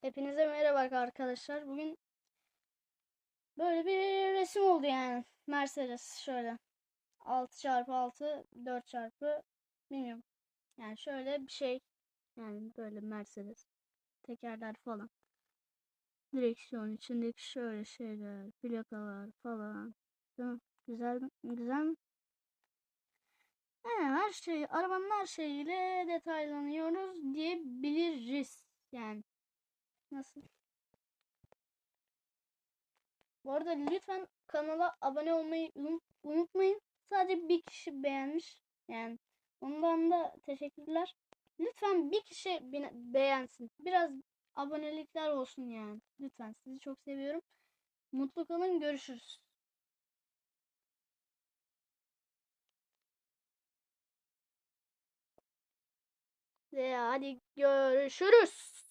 Hepinize merhaba arkadaşlar. Bugün böyle bir resim oldu yani. Mercedes şöyle. 6x6, 4x bilmiyorum. Yani şöyle bir şey. Yani böyle Mercedes. Tekerler falan. Direksiyon içindeki şöyle şeyler, plakalar falan. Güzel, güzel mi? Yani her şey, arabanın her şeyiyle detaylanıyoruz Nasıl? Bu arada lütfen kanala abone olmayı unut- unutmayın. Sadece bir kişi beğenmiş. Yani ondan da teşekkürler. Lütfen bir kişi beğensin. Biraz abonelikler olsun yani. Lütfen sizi çok seviyorum. Mutlu kalın. Görüşürüz. Ve hadi görüşürüz.